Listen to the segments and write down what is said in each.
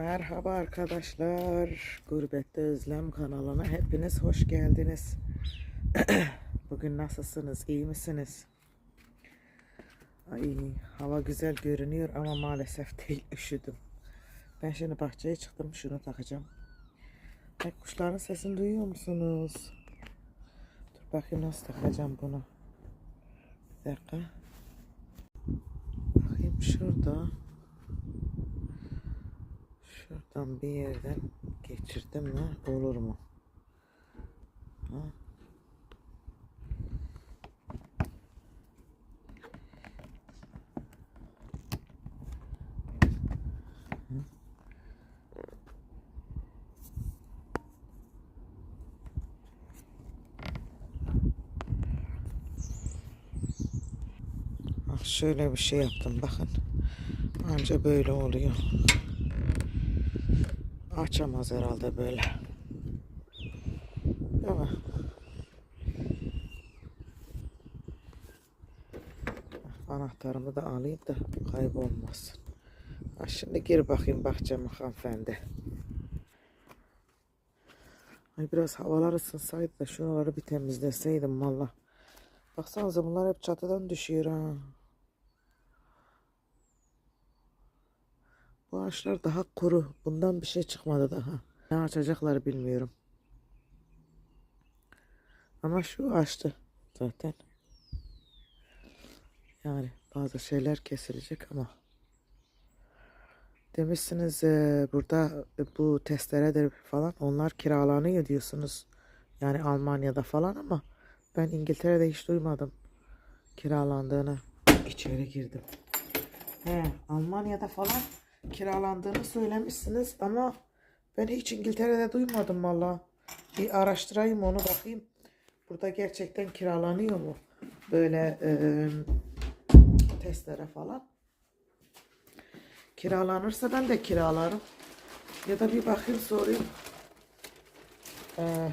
Merhaba arkadaşlar. Gurbette Özlem kanalına hepiniz hoş geldiniz. Bugün nasılsınız? İyi misiniz? Ay, hava güzel görünüyor ama maalesef değil üşüdüm. Ben şimdi bahçeye çıktım şunu takacağım. Ay, kuşların sesini duyuyor musunuz? Dur bakayım nasıl takacağım bunu. Bir dakika. Bakayım şurada. Şuradan bir yerden geçirdim mi olur mu? Ha? Ah, şöyle bir şey yaptım bakın. Anca böyle oluyor. Açamaz herhalde böyle. Değil mi? Anahtarımı da alayım da kaybolmasın. Ha, şimdi gir bakayım bahçeme hanımefendi. Ay biraz havalar ısınsaydı da şuraları bir temizleseydim valla. Baksanıza bunlar hep çatıdan düşüyor ha. Ağaçlar daha kuru. Bundan bir şey çıkmadı daha. Ne açacaklar bilmiyorum. Ama şu açtı zaten. Yani bazı şeyler kesilecek ama. Demişsiniz e, burada e, bu testeredir falan onlar kiralanıyor diyorsunuz. Yani Almanya'da falan ama ben İngiltere'de hiç duymadım kiralandığını. İçeri girdim. He, Almanya'da falan kiralandığını söylemişsiniz ama ben hiç İngiltere'de duymadım valla. Bir araştırayım onu bakayım. Burada gerçekten kiralanıyor mu? Böyle e, testlere falan. Kiralanırsa ben de kiralarım. Ya da bir bakayım sorayım. Ee,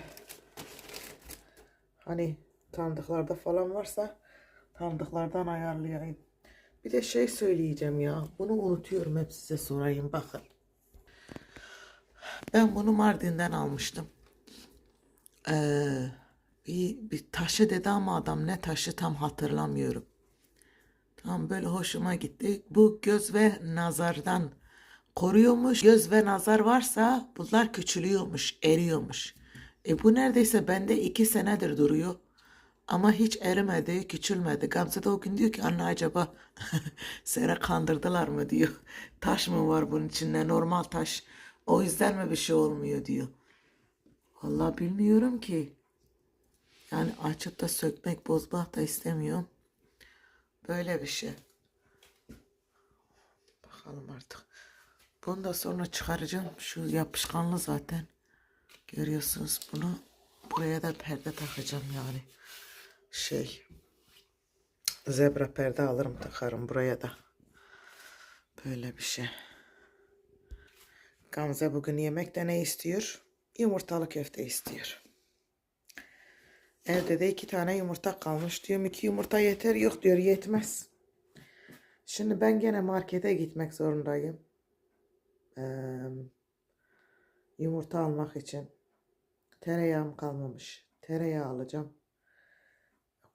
hani tanıdıklarda falan varsa tanıdıklardan ayarlayayım. Bir de şey söyleyeceğim ya. Bunu unutuyorum hep size sorayım bakın. Ben bunu Mardin'den almıştım. Ee, bir, bir taşı dedi ama adam ne taşı tam hatırlamıyorum. Tam böyle hoşuma gitti. Bu göz ve nazardan koruyormuş. Göz ve nazar varsa bunlar küçülüyormuş, eriyormuş. E bu neredeyse bende iki senedir duruyor. Ama hiç erimedi, küçülmedi. Gamze de o gün diyor ki anne acaba seni kandırdılar mı diyor. Taş mı var bunun içinde normal taş. O yüzden mi bir şey olmuyor diyor. Vallahi bilmiyorum ki. Yani açıp da sökmek, bozmak da istemiyorum. Böyle bir şey. Bakalım artık. Bunu da sonra çıkaracağım. Şu yapışkanlı zaten. Görüyorsunuz bunu. Buraya da perde takacağım yani. Şey. Zebra perde alırım takarım buraya da. Böyle bir şey. Gamze bugün yemekte ne istiyor? Yumurtalı köfte istiyor. Evde de iki tane yumurta kalmış. Diyorum iki yumurta yeter. Yok diyor yetmez. Şimdi ben gene markete gitmek zorundayım. Ee, yumurta almak için. Tereyağım kalmamış. Tereyağı alacağım.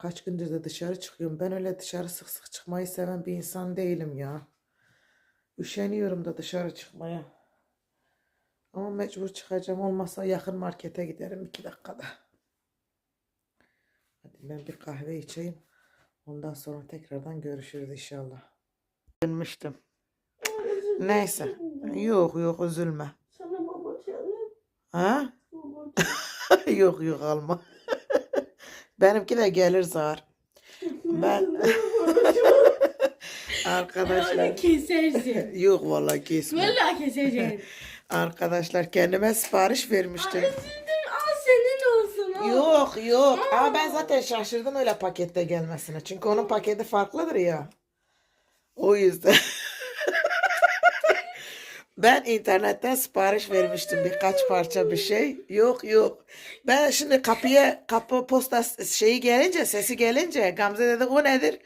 Kaç gündür de dışarı çıkıyorum. Ben öyle dışarı sık sık çıkmayı seven bir insan değilim ya. Üşeniyorum da dışarı çıkmaya. Ama mecbur çıkacağım. Olmazsa yakın markete giderim iki dakikada. Hadi ben bir kahve içeyim. Ondan sonra tekrardan görüşürüz inşallah. Dönmüştüm. Neyse. Yok yok üzülme. Sana baba çalayım. Ha? Baba yok yok alma. Benimki de gelir zar. Ben arkadaşlar Öyle kesersin. yok vallahi kesme. Valla kesersin. Arkadaşlar kendime sipariş vermiştim. Üzüldüm. Al senin olsun. al. Yok yok. Ama ben zaten şaşırdım öyle pakette gelmesine. Çünkü onun paketi farklıdır ya. O yüzden. Ben internetten sipariş vermiştim birkaç parça bir şey. Yok yok. Ben şimdi kapıya kapı posta şeyi gelince sesi gelince Gamze dedi o nedir?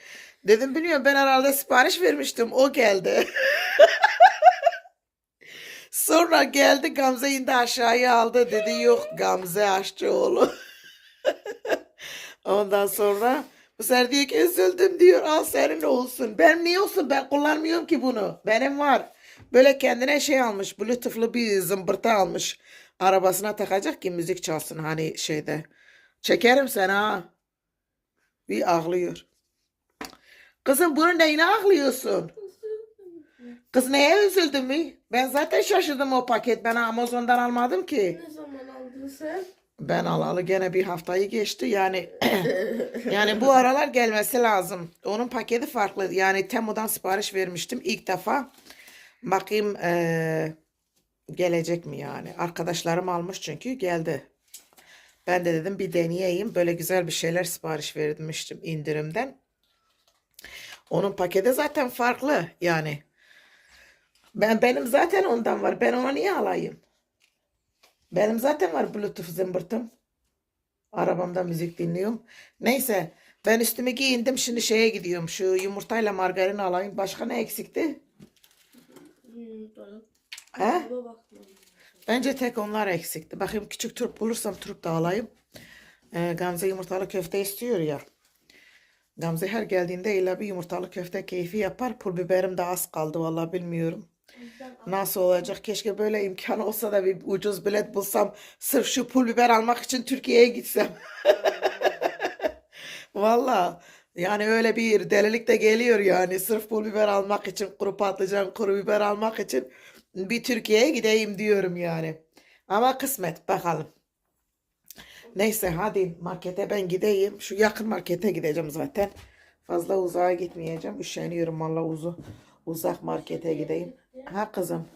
Dedim bilmiyorum ben herhalde sipariş vermiştim o geldi. Sonra geldi Gamze indi aşağıya aldı dedi yok Gamze aşçıoğlu. Ondan sonra bu sefer diyor ki üzüldüm diyor al senin olsun. Benim niye olsun ben kullanmıyorum ki bunu. Benim var. Böyle kendine şey almış bluetooth'lu bir zımbırtı almış. Arabasına takacak ki müzik çalsın hani şeyde. Çekerim seni ha. Bir ağlıyor. Kızım bunun neyine ağlıyorsun? Kız neye üzüldün mü? Ben zaten şaşırdım o paket. Ben Amazon'dan almadım ki. Ne zaman aldın sen? Ben alalı gene bir haftayı geçti. Yani yani bu aralar gelmesi lazım. Onun paketi farklı. Yani Temu'dan sipariş vermiştim ilk defa. Bakayım eee, gelecek mi yani. Arkadaşlarım almış çünkü geldi. Ben de dedim bir deneyeyim. Böyle güzel bir şeyler sipariş vermiştim indirimden. Onun paketi zaten farklı yani. Ben benim zaten ondan var. Ben ona niye alayım? Benim zaten var Bluetooth zımbırtım. Arabamda müzik dinliyorum. Neyse ben üstümü giyindim şimdi şeye gidiyorum. Şu yumurtayla margarin alayım. Başka ne eksikti? He? Bence tek onlar eksikti. Bakayım küçük turp bulursam turp da alayım. Ee, Gamze yumurtalı köfte istiyor ya. Gamze her geldiğinde illa bir yumurtalı köfte keyfi yapar. Pul biberim de az kaldı vallahi bilmiyorum. Nasıl olacak? Keşke böyle imkan olsa da bir ucuz bilet bulsam. Sırf şu pul biber almak için Türkiye'ye gitsem. Valla yani öyle bir delilik de geliyor yani. Sırf pul biber almak için, kuru patlıcan, kuru biber almak için bir Türkiye'ye gideyim diyorum yani. Ama kısmet bakalım. Neyse hadi markete ben gideyim. Şu yakın markete gideceğim zaten. Fazla uzağa gitmeyeceğim. Üşeniyorum valla uzu, uzak markete gideyim. Ha kızım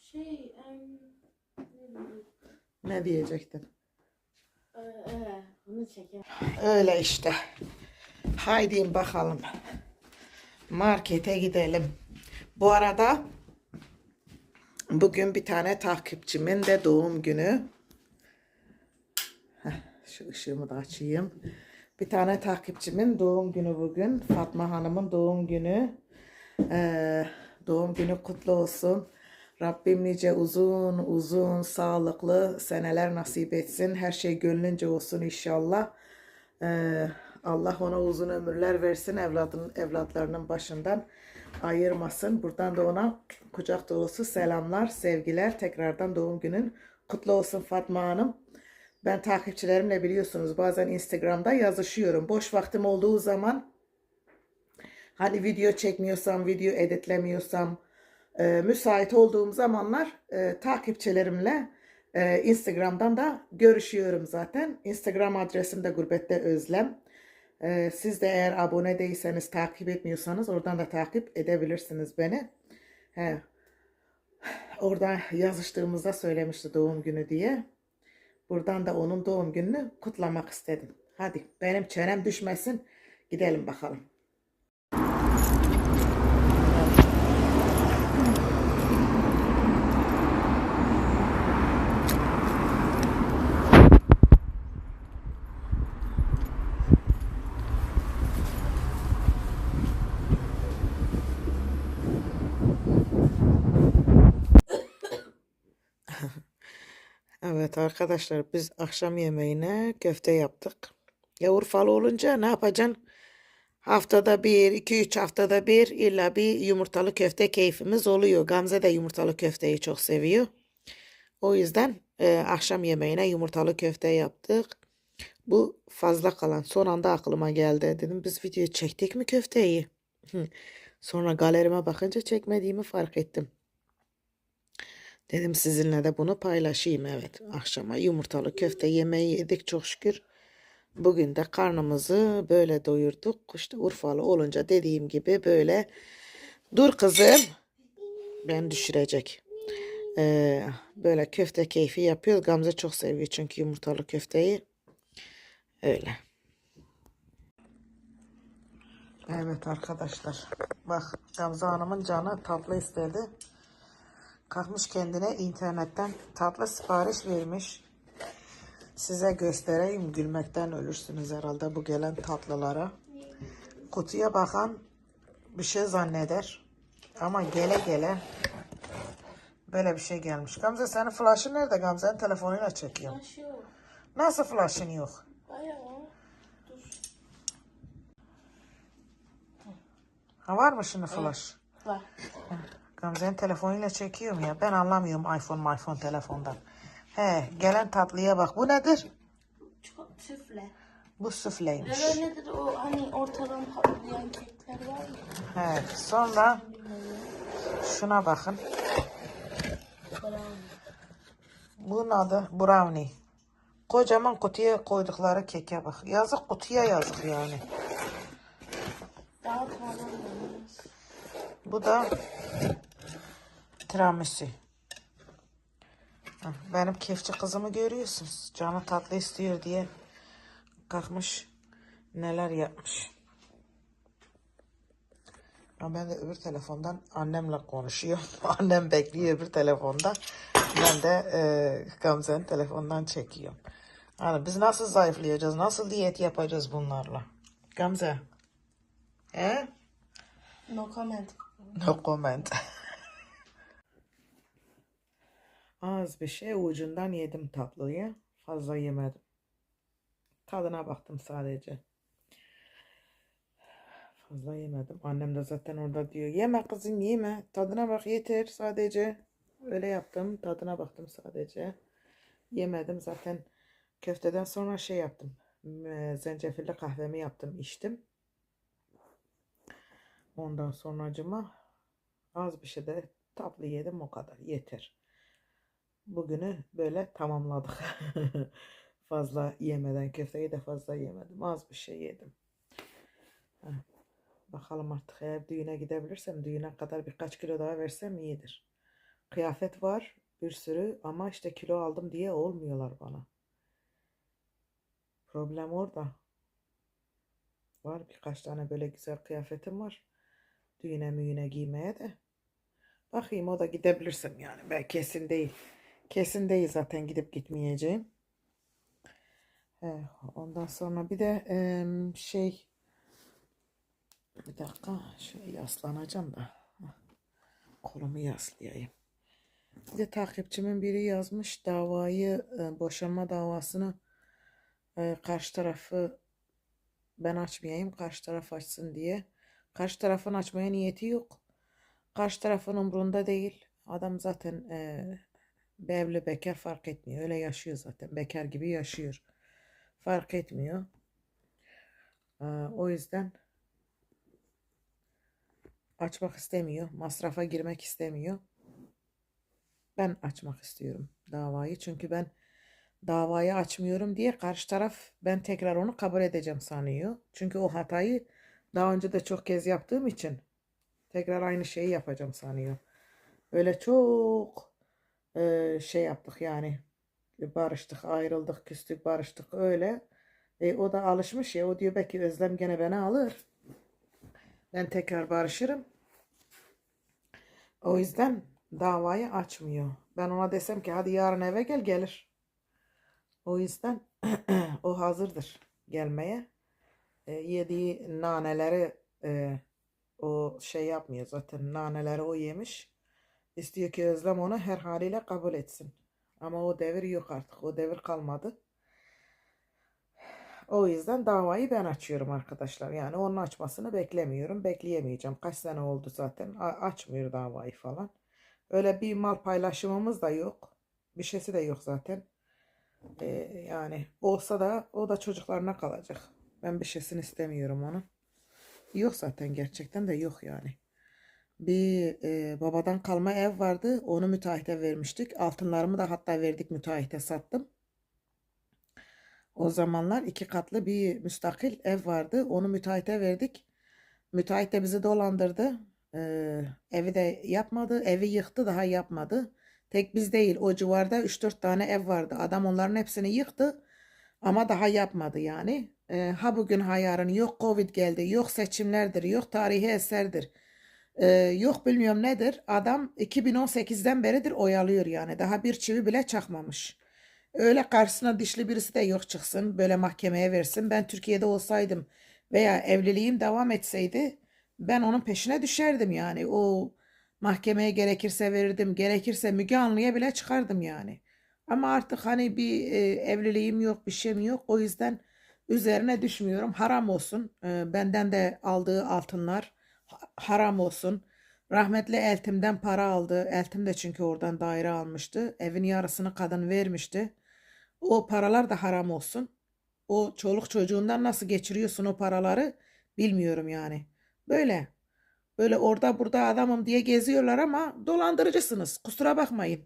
Şey, ne diyecektin? Ee, bunu çeker. Öyle işte. Haydi bakalım. Markete gidelim. Bu arada bugün bir tane takipçimin de doğum günü. Şu ışığımı da açayım. Bir tane takipçimin doğum günü bugün. Fatma Hanım'ın doğum günü. Ee, doğum günü kutlu olsun. Rabbim nice uzun uzun sağlıklı seneler nasip etsin. Her şey gönlünce olsun inşallah. Ee, Allah ona uzun ömürler versin. Evladın, evlatlarının başından ayırmasın. Buradan da ona kucak dolusu selamlar, sevgiler. Tekrardan doğum günün kutlu olsun Fatma Hanım. Ben takipçilerimle biliyorsunuz bazen Instagram'da yazışıyorum. Boş vaktim olduğu zaman Hani video çekmiyorsam, video editlemiyorsam, e, müsait olduğum zamanlar e, takipçilerimle e, Instagram'dan da görüşüyorum zaten. Instagram adresim de Gurbette Özlem. E, siz de eğer abone değilseniz, takip etmiyorsanız oradan da takip edebilirsiniz beni. He. Orada yazıştığımızda söylemişti doğum günü diye. Buradan da onun doğum gününü kutlamak istedim. Hadi benim çenem düşmesin. Gidelim bakalım. Evet arkadaşlar biz akşam yemeğine köfte yaptık. Ya Urfalı olunca ne yapacaksın? Haftada bir, iki üç haftada bir illa bir yumurtalı köfte keyfimiz oluyor. Gamze de yumurtalı köfteyi çok seviyor. O yüzden e, akşam yemeğine yumurtalı köfte yaptık. Bu fazla kalan. Son anda aklıma geldi. Dedim biz video çektik mi köfteyi? Sonra galerime bakınca çekmediğimi fark ettim. Dedim sizinle de bunu paylaşayım. Evet akşama yumurtalı köfte yemeği yedik çok şükür. Bugün de karnımızı böyle doyurduk. İşte Urfalı olunca dediğim gibi böyle. Dur kızım. Ben düşürecek. Ee, böyle köfte keyfi yapıyoruz. Gamze çok seviyor çünkü yumurtalı köfteyi. Öyle. Evet arkadaşlar. Bak Gamze Hanım'ın canı tatlı istedi. Kalkmış kendine internetten tatlı sipariş vermiş. Size göstereyim gülmekten ölürsünüz herhalde bu gelen tatlılara. Kutuya bakan bir şey zanneder. Ama gele gele Böyle bir şey gelmiş. Gamze senin flash'ın nerede? Gamze'nin telefonuyla çekiyorum. Flash yok. Nasıl flash'ın yok? Bayağı. Dur. Ha var mı şimdi flash? Var. Gamze'nin telefonuyla çekiyorum ya. Ben anlamıyorum iPhone iPhone telefondan. He gelen tatlıya bak. Bu nedir? Çok süfle. Bu süfleymiş. Neler nedir o hani ortadan patlayan kekler var ya. He sonra şuna bakın. Bravo. Bunun adı brownie. Kocaman kutuya koydukları keke bak. Yazık kutuya yazık yani. Daha. Bu da tiramisu. Hah, Benim kefçi kızımı görüyorsunuz. Canı tatlı istiyor diye kalkmış neler yapmış. Ama ben de öbür telefondan annemle konuşuyorum. Annem bekliyor öbür telefonda. Ben de e, Gamze'nin telefondan çekiyorum. Yani biz nasıl zayıflayacağız? Nasıl diyet yapacağız bunlarla? Gamze. He? No comment. No comment. Az bir şey ucundan yedim tatlıyı. Fazla yemedim. Tadına baktım sadece. Fazla yemedim. Annem de zaten orada diyor. Yeme kızım yeme. Tadına bak yeter sadece. Öyle yaptım. Tadına baktım sadece. Yemedim. Zaten köfteden sonra şey yaptım. Zencefilli kahvemi yaptım içtim. Ondan sonracıma az bir şey de tatlı yedim o kadar yeter. Bugünü böyle tamamladık. fazla yemeden köfteyi de fazla yemedim. Az bir şey yedim. Bakalım artık eğer düğüne gidebilirsem düğüne kadar birkaç kilo daha versem iyidir. Kıyafet var bir sürü ama işte kilo aldım diye olmuyorlar bana. Problem orada. Var birkaç tane böyle güzel kıyafetim var. Düğüne müğüne giymeye de. Bakayım o da gidebilirsem yani. Ben kesin değil. Kesin değil zaten gidip gitmeyeceğim. He, ondan sonra bir de şey bir dakika şöyle yaslanacağım da Heh, kolumu yaslayayım. Bir de takipçimin biri yazmış davayı e, boşanma davasını e, karşı tarafı ben açmayayım karşı taraf açsın diye. Karşı tarafın açmaya niyeti yok. Karşı tarafın umrunda değil. Adam zaten eee evli bekar fark etmiyor. Öyle yaşıyor zaten. Bekar gibi yaşıyor. Fark etmiyor. O yüzden açmak istemiyor. Masrafa girmek istemiyor. Ben açmak istiyorum davayı. Çünkü ben davayı açmıyorum diye karşı taraf ben tekrar onu kabul edeceğim sanıyor. Çünkü o hatayı daha önce de çok kez yaptığım için tekrar aynı şeyi yapacağım sanıyor. Öyle çok e, şey yaptık yani. Barıştık, ayrıldık, küstük, barıştık öyle. E, o da alışmış ya. O diyor belki Özlem gene beni alır. Ben tekrar barışırım. O yüzden davayı açmıyor. Ben ona desem ki hadi yarın eve gel gelir. O yüzden o hazırdır gelmeye. E, yediği naneleri e, o şey yapmıyor zaten naneleri o yemiş. İstiyor ki Özlem onu her haliyle kabul etsin. Ama o devir yok artık. O devir kalmadı. O yüzden davayı ben açıyorum arkadaşlar. Yani onun açmasını beklemiyorum. Bekleyemeyeceğim. Kaç sene oldu zaten. Açmıyor davayı falan. Öyle bir mal paylaşımımız da yok. Bir şeysi de yok zaten. Ee, yani olsa da o da çocuklarına kalacak. Ben bir şeysini istemiyorum onun. Yok zaten gerçekten de yok yani. Bir e, babadan kalma ev vardı. Onu müteahhite vermiştik. Altınlarımı da hatta verdik müteahhite sattım. O zamanlar iki katlı bir müstakil ev vardı. Onu müteahhite verdik. Müteahhit de bizi dolandırdı. Ee, evi de yapmadı. Evi yıktı daha yapmadı. Tek biz değil o civarda 3-4 tane ev vardı. Adam onların hepsini yıktı. Ama daha yapmadı yani. Ee, ha bugün ha yarın yok Covid geldi. Yok seçimlerdir. Yok tarihi eserdir. Ee, yok bilmiyorum nedir. Adam 2018'den beridir oyalıyor yani. Daha bir çivi bile çakmamış. Öyle karşısına dişli birisi de yok çıksın. Böyle mahkemeye versin. Ben Türkiye'de olsaydım veya evliliğim devam etseydi ben onun peşine düşerdim yani. O Mahkemeye gerekirse verirdim. Gerekirse Müge Anlı'ya bile çıkardım yani. Ama artık hani bir e, evliliğim yok, bir şeyim yok. O yüzden üzerine düşmüyorum. Haram olsun. E, benden de aldığı altınlar haram olsun. Rahmetli Eltim'den para aldı. Eltim de çünkü oradan daire almıştı. Evin yarısını kadın vermişti. O paralar da haram olsun. O çoluk çocuğundan nasıl geçiriyorsun o paraları bilmiyorum yani. Böyle. Böyle orada burada adamım diye geziyorlar ama dolandırıcısınız. Kusura bakmayın.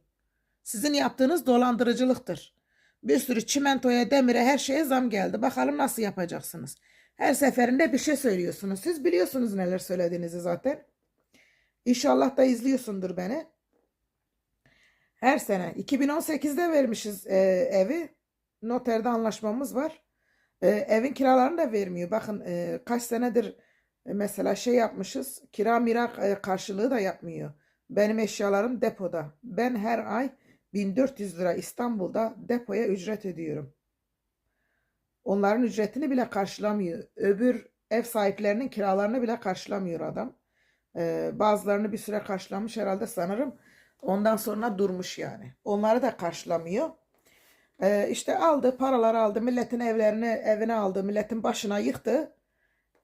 Sizin yaptığınız dolandırıcılıktır. Bir sürü çimentoya, demire, her şeye zam geldi. Bakalım nasıl yapacaksınız. Her seferinde bir şey söylüyorsunuz. Siz biliyorsunuz neler söylediğinizi zaten. İnşallah da izliyorsundur beni. Her sene 2018'de vermişiz e, evi. Noterde anlaşmamız var. E, evin kiralarını da vermiyor. Bakın e, kaç senedir e, mesela şey yapmışız. Kira mira e, karşılığı da yapmıyor. Benim eşyalarım depoda. Ben her ay 1400 lira İstanbul'da depoya ücret ödüyorum. Onların ücretini bile karşılamıyor. Öbür ev sahiplerinin kiralarını bile karşılamıyor adam. Ee, bazılarını bir süre karşılamış herhalde sanırım. Ondan sonra durmuş yani. Onları da karşılamıyor. Ee, işte aldı, paraları aldı, milletin evlerini evine aldı, milletin başına yıktı.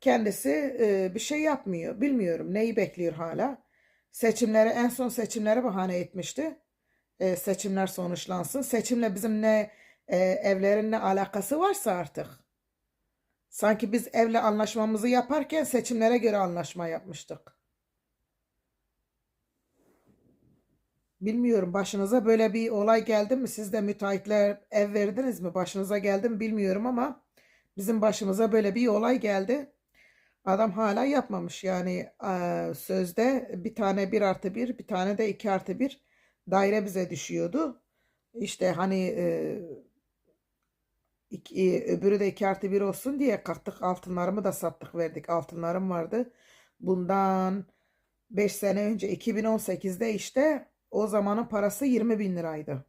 Kendisi e, bir şey yapmıyor. Bilmiyorum neyi bekliyor hala. Seçimleri en son seçimleri bahane etmişti. E, seçimler sonuçlansın. Seçimle bizim ne e, evlerin ne alakası varsa artık. Sanki biz evle anlaşmamızı yaparken seçimlere göre anlaşma yapmıştık. Bilmiyorum başınıza böyle bir olay geldi mi? Siz de müteahhitler ev verdiniz mi? Başınıza geldi mi bilmiyorum ama bizim başımıza böyle bir olay geldi. Adam hala yapmamış yani eee, sözde bir tane bir artı bir bir tane de iki artı bir daire bize düşüyordu. İşte hani eee, iki, öbürü de iki artı bir olsun diye kalktık altınlarımı da sattık verdik altınlarım vardı. Bundan 5 sene önce 2018'de işte o zamanın parası 20 bin liraydı.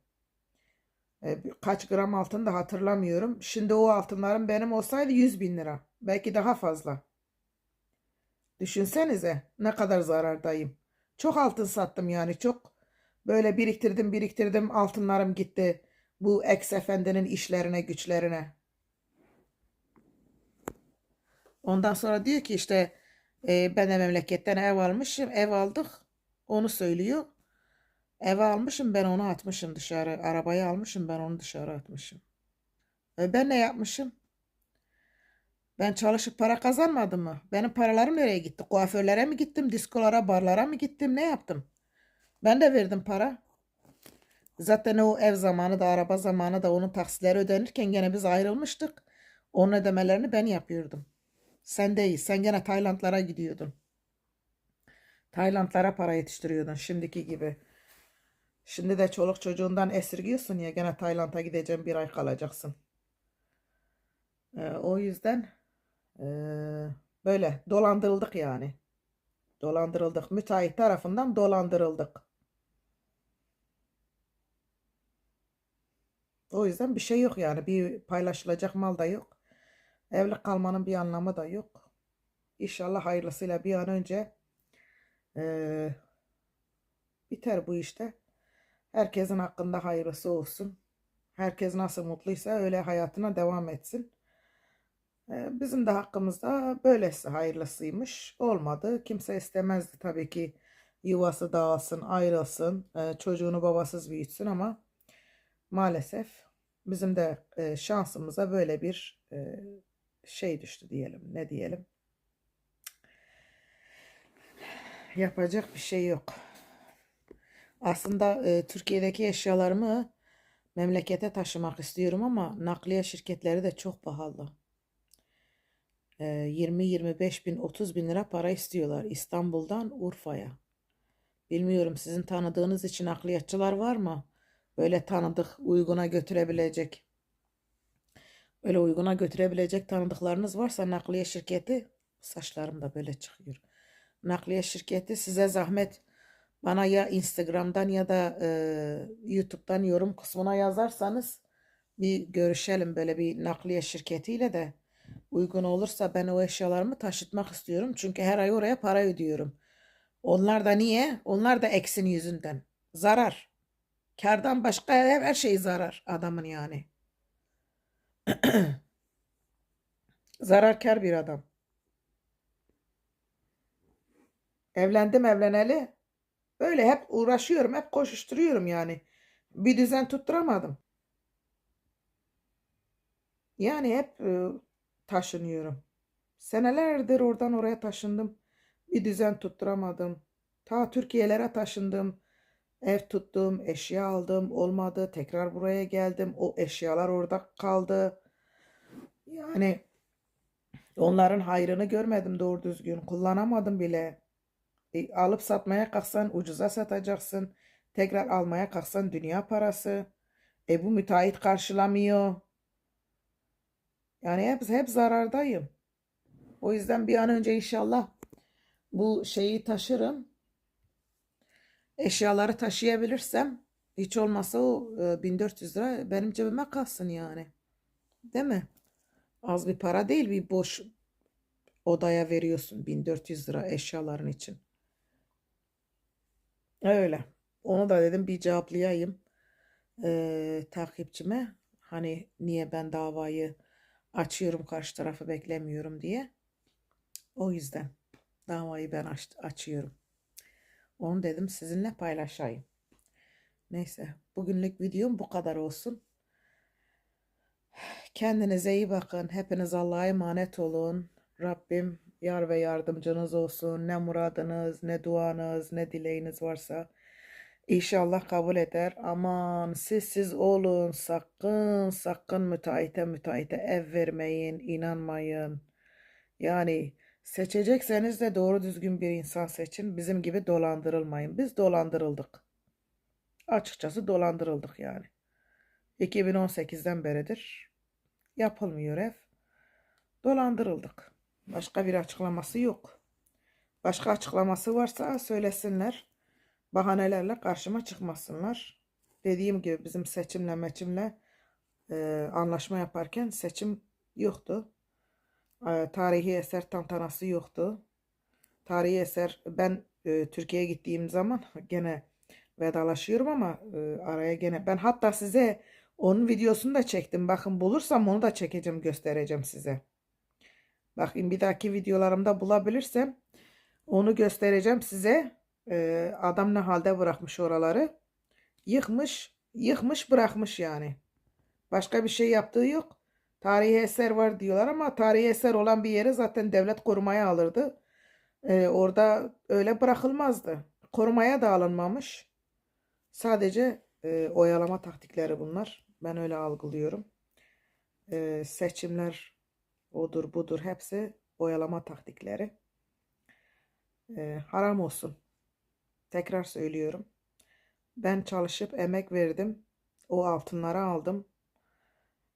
E, kaç gram altın da hatırlamıyorum. Şimdi o altınlarım benim olsaydı 100 bin lira. Belki daha fazla. Düşünsenize ne kadar zarardayım. Çok altın sattım yani çok böyle biriktirdim biriktirdim altınlarım gitti. Bu ex efendinin işlerine güçlerine. Ondan sonra diyor ki işte e, ben de memleketten ev almışım ev aldık onu söylüyor. Eve almışım ben onu atmışım dışarı. Arabayı almışım ben onu dışarı atmışım. E ben ne yapmışım? Ben çalışıp para kazanmadım mı? Benim paralarım nereye gitti? Kuaförlere mi gittim? Diskolara, barlara mı gittim? Ne yaptım? Ben de verdim para. Zaten o ev zamanı da araba zamanı da onun taksitleri ödenirken gene biz ayrılmıştık. Onun ödemelerini ben yapıyordum. Sen değil. Sen gene Taylandlara gidiyordun. Taylandlara para yetiştiriyordun şimdiki gibi. Şimdi de çoluk çocuğundan esirgiyorsun ya gene Tayland'a gideceğim bir ay kalacaksın. Ee, o yüzden ee, böyle dolandırıldık yani. Dolandırıldık. Müteahhit tarafından dolandırıldık. O yüzden bir şey yok yani. Bir paylaşılacak mal da yok. Evli kalmanın bir anlamı da yok. İnşallah hayırlısıyla bir an önce ee, biter bu işte. Herkesin hakkında hayırlısı olsun. Herkes nasıl mutluysa öyle hayatına devam etsin. Ee, Bizim de hakkımızda böylesi hayırlısıymış. Olmadı. Kimse istemezdi tabii ki yuvası dağılsın, ayrılsın, e, çocuğunu babasız büyütsün ama maalesef bizim de e, şansımıza böyle bir e, şey düştü diyelim. Ne diyelim? Yapacak bir şey yok. Aslında e, Türkiye'deki eşyalarımı memlekete taşımak istiyorum ama nakliye şirketleri de çok pahalı. E, 20-25 bin 30 bin lira para istiyorlar İstanbul'dan Urfa'ya. Bilmiyorum sizin tanıdığınız için nakliyatçılar var mı? Böyle tanıdık, uyguna götürebilecek. Böyle uyguna götürebilecek tanıdıklarınız varsa nakliye şirketi saçlarım da böyle çıkıyor. Nakliye şirketi size zahmet bana ya Instagram'dan ya da e, YouTube'dan yorum kısmına yazarsanız bir görüşelim böyle bir nakliye şirketiyle de uygun olursa ben o eşyalarımı taşıtmak istiyorum. Çünkü her ay oraya para ödüyorum. Onlar da niye? Onlar da eksin yüzünden. Zarar. Kardan başka her, şey zarar adamın yani. Zararkar bir adam. Evlendim evleneli. Böyle hep uğraşıyorum, hep koşuşturuyorum yani. Bir düzen tutturamadım. Yani hep e, taşınıyorum. Senelerdir oradan oraya taşındım. Bir düzen tutturamadım. Ta Türkiye'lere taşındım. Ev tuttum, eşya aldım, olmadı. Tekrar buraya geldim. O eşyalar orada kaldı. Yani onların hayrını görmedim doğru düzgün. Kullanamadım bile. E, alıp satmaya kalksan ucuza satacaksın. Tekrar almaya kalksan dünya parası. E bu müteahhit karşılamıyor. Yani hep, hep zarardayım. O yüzden bir an önce inşallah bu şeyi taşırım. Eşyaları taşıyabilirsem hiç olmazsa o e, 1400 lira benim cebime kalsın yani. Değil mi? Az bir para değil bir boş odaya veriyorsun 1400 lira eşyaların için. Öyle. Onu da dedim bir cevaplayayım e, takipçime. Hani niye ben davayı açıyorum karşı tarafı beklemiyorum diye. O yüzden davayı ben aç- açıyorum. Onu dedim sizinle paylaşayım. Neyse bugünlük videom bu kadar olsun. Kendinize iyi bakın. Hepiniz Allah'a emanet olun. Rabbim yar ve yardımcınız olsun. Ne muradınız, ne duanız, ne dileğiniz varsa İnşallah kabul eder. Aman siz siz olun. Sakın sakın müteahhite müteahhite ev vermeyin. inanmayın. Yani seçecekseniz de doğru düzgün bir insan seçin. Bizim gibi dolandırılmayın. Biz dolandırıldık. Açıkçası dolandırıldık yani. 2018'den beridir yapılmıyor ev. Dolandırıldık. Başka bir açıklaması yok. Başka açıklaması varsa söylesinler. Bahanelerle karşıma çıkmasınlar. Dediğim gibi bizim seçimle meçimle e, anlaşma yaparken seçim yoktu. E, tarihi eser tantanası yoktu. Tarihi eser ben e, Türkiye'ye gittiğim zaman gene vedalaşıyorum ama e, araya gene ben hatta size onun videosunu da çektim. Bakın bulursam onu da çekeceğim göstereceğim size. Bakın bir dahaki videolarımda bulabilirsem onu göstereceğim size. Ee, adam ne halde bırakmış oraları. Yıkmış, yıkmış bırakmış yani. Başka bir şey yaptığı yok. Tarihi eser var diyorlar ama tarihi eser olan bir yeri zaten devlet korumaya alırdı. Ee, orada öyle bırakılmazdı. Korumaya da alınmamış. Sadece e, oyalama taktikleri bunlar. Ben öyle algılıyorum. Ee, seçimler odur budur hepsi oyalama taktikleri. Ee, haram olsun. Tekrar söylüyorum. Ben çalışıp emek verdim. O altınları aldım.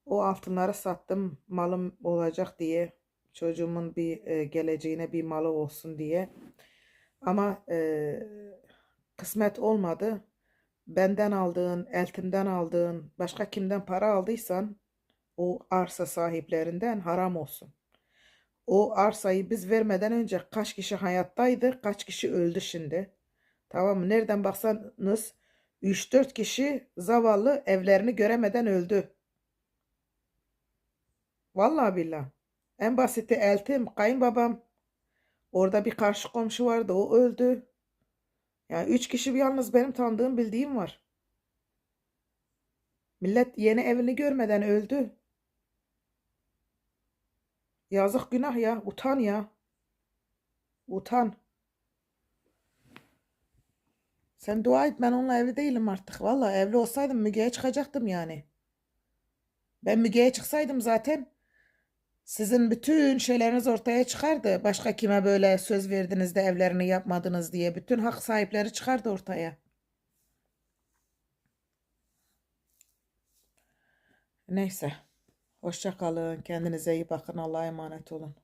O altınları sattım malım olacak diye. Çocuğumun bir e, geleceğine bir malı olsun diye. Ama e, kısmet olmadı. Benden aldığın, eltimden aldığın, başka kimden para aldıysan o arsa sahiplerinden haram olsun. O arsayı biz vermeden önce kaç kişi hayattaydı, kaç kişi öldü şimdi. Tamam mı? Nereden baksanız 3-4 kişi zavallı evlerini göremeden öldü. Vallahi billah. En basiti eltim, kayınbabam. Orada bir karşı komşu vardı, o öldü. Yani üç kişi bir yalnız benim tanıdığım bildiğim var. Millet yeni evini görmeden öldü. Yazık günah ya, utan ya. Utan. Sen dua et ben onunla evli değilim artık. Vallahi evli olsaydım Müge'ye çıkacaktım yani. Ben Müge'ye çıksaydım zaten sizin bütün şeyleriniz ortaya çıkardı. Başka kime böyle söz verdiniz de evlerini yapmadınız diye. Bütün hak sahipleri çıkardı ortaya. Neyse. Hoşça kalın. Kendinize iyi bakın. Allah'a emanet olun.